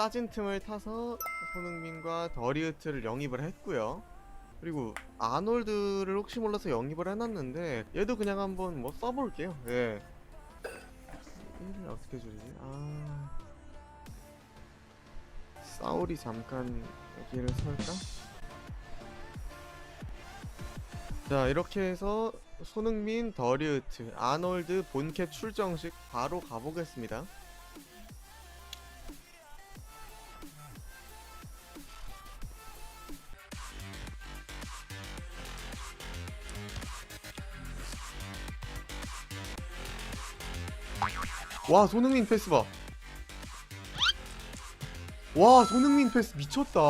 따진 틈을 타서 손흥민과 더리우트를 영입을 했고요. 그리고 아놀드를 혹시 몰라서 영입을 해놨는데 얘도 그냥 한번 뭐 써볼게요. 예. 얘를 어떻게 줄이지? 아. 사울이 잠깐 여기를 설까? 자 이렇게 해서 손흥민, 더리우트, 아놀드 본캐 출정식 바로 가보겠습니다. 와 손흥민 패스 봐. 와 손흥민 패스 미쳤다.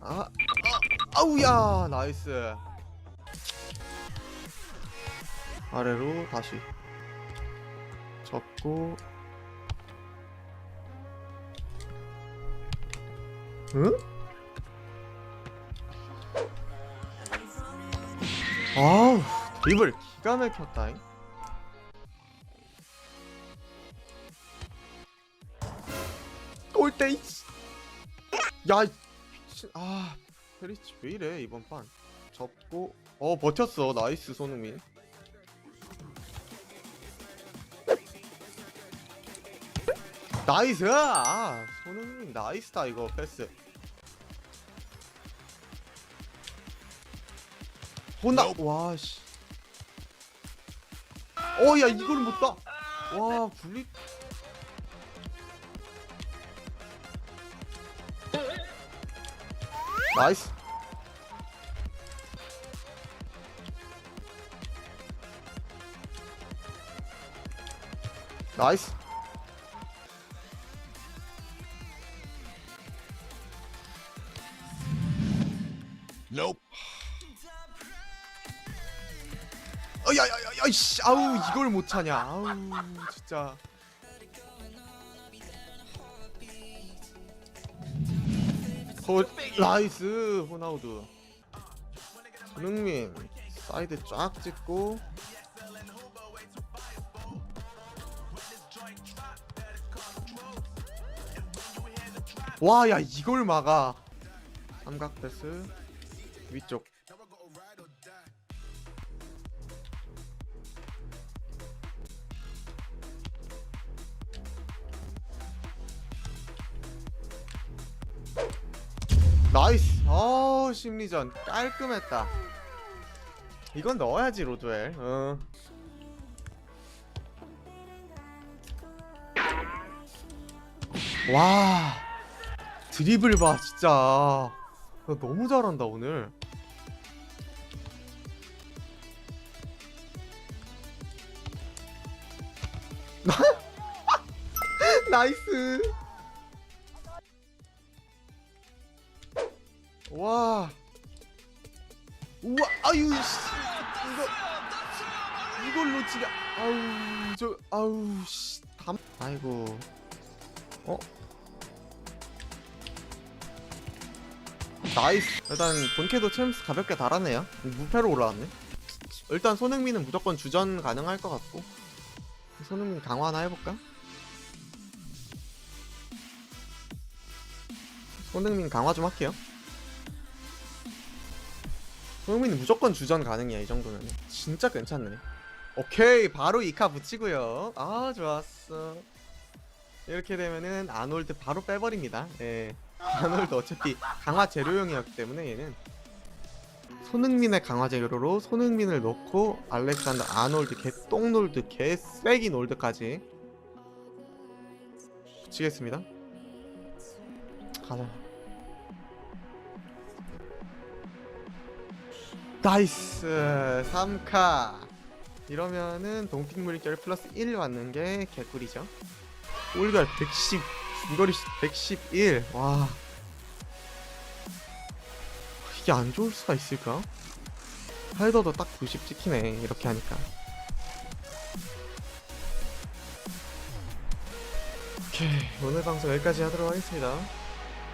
아, 아 아우야 나이스. 아래로 다시 접고 응? 아우 드리블 기가 막혔다잉 이씨. 야 이- 미친 아 페리치 왜 이래 이번 판 접고 어 버텼어 나이스 손흥민 나이스! 아, 손흥민 나이스다 이거 패스. 혼나. 와 씨. 어, 야 이걸 못 따. 와, 굴리. 나이스. 나이스. Nope. 어, 야야야야 씨. 아우 이걸 못 차냐. 아우 진짜. 호 나이스 호나우드 손흥민 사이드 쫙 찍고. 와 야 이걸 막아. 삼각 패스 위쪽. 나이스. 어 심리전 깔끔했다. 이건 넣어야지 로드웰. 어. 와 드리블 봐 진짜. 너 너무 잘한다 오늘 나이스 와. 우와, 아유, 씨. 이거, 이걸 놓치냐. 아우, 저, 아우, 씨. 담, 아이고. 어? 나이스. 일단, 본캐도 챔스 가볍게 달았네요. 무패로 올라왔네. 일단, 손흥민은 무조건 주전 가능할 것 같고. 손흥민 강화 하나 해볼까? 손흥민 강화 좀 할게요. 손흥민은 무조건 주전 가능이야 이 정도면 진짜 괜찮네. 오케이 바로 이카 붙이고요. 아 좋았어. 이렇게 되면은 아놀드 바로 빼버립니다. 예. 아놀드 어차피 강화 재료용이었기 때문에 얘는 손흥민의 강화 재료로 손흥민을 넣고 알렉산더 아놀드 개똥놀드 개쓰레기 놀드까지 붙이겠습니다. 가자. 나이스! 3카. 이러면은 동픽 물결 플러스 1 받는 게 개꿀이죠. 올갈 110 중거리 111와 이게 안 좋을 수가 있을까? 팔더도 딱 90 찍히네 이렇게 하니까 오케이 오늘 방송 여기까지 하도록 하겠습니다